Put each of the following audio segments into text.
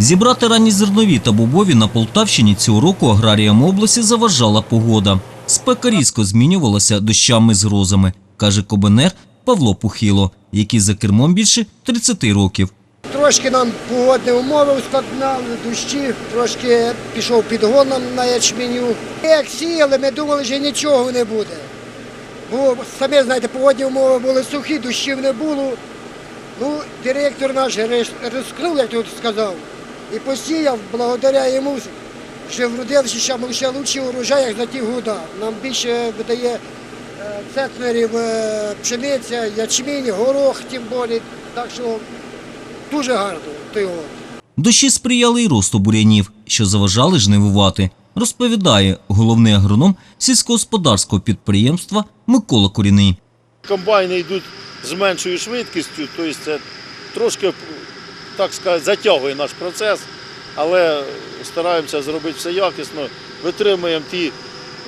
Зібрати ранні зернові та бобові на Полтавщині цього року аграріям області заважала погода. Спека різко змінювалася дощами з грозами, каже кобенер Павло Пухило, який за кермом більше 30 років. Трошки нам погодні умови ускладнали, дощі, трошки пішов підгон нам на ячменю. Як сіяли, ми думали, що нічого не буде. Бо самі знаєте, погодні умови були сухі, дощів не було. Ну, директор наш рискнув, як тут сказав, і посіяв, благодаря йому, що вродився ще, ще лучший урожай, як за ті года. Нам більше видає е, центнерів е, пшениця, ячмінь, горох, тим більше. Так що дуже гарно той год. Дощі сприяли й росту бурянів, що заважали жнивувати, розповідає головний агроном сільськогосподарського підприємства Микола Коріний. Комбайни йдуть з меншою швидкістю, тобто це трошки, так сказати, затягує наш процес, але стараємося зробити все якісно, витримуємо ті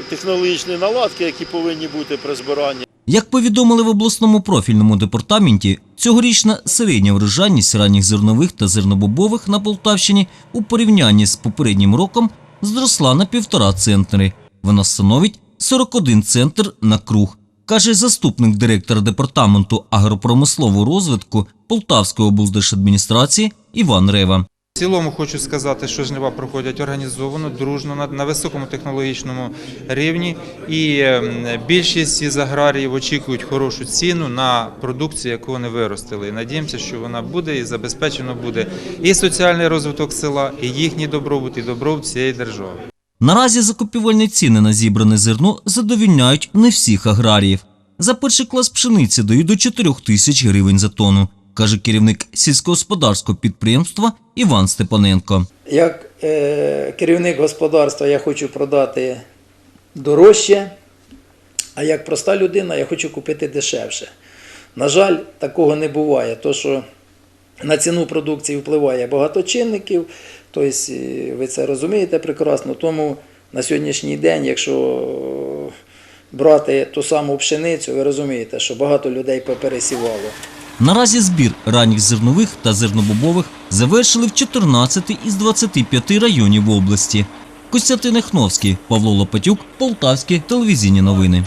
технологічні наладки, які повинні бути при збиранні. Як повідомили в обласному профільному департаменті, цьогорічна середня врожайність ранніх зернових та зернобобових на Полтавщині у порівнянні з попереднім роком зросла на півтора центнери. Вона становить 41 центр на круг, каже заступник директора департаменту агропромислового розвитку Полтавської облдержадміністрації Іван Рева. В цілому хочу сказати, що жнива проходять організовано, дружно на, високому технологічному рівні, і ем, більшість із аграріїв очікують хорошу ціну на продукцію, яку вони виростили. І надіємося, що вона буде і забезпечено буде і соціальний розвиток села, і їхній добробут, і добробут всієї держави. Наразі закупівельні ціни на зібране зерно задовільняють не всіх аграріїв. За перший клас пшениці дають до 4 тисяч гривень за тонну, каже керівник сільськогосподарського підприємства Іван Степаненко. Як е, керівник господарства я хочу продати дорожче, а як проста людина я хочу купити дешевше. На жаль, такого не буває, то що на ціну продукції впливає багато чинників, тобто е, ви це розумієте прекрасно. Тому на сьогоднішній день, якщо брати ту саму пшеницю, ви розумієте, що багато людей попересівало. Наразі збір ранніх зернових та зернобобових завершили в 14 із 25 районів області. Костянтин Ехновський, Павло Лопатюк, Полтавські телевізійні новини.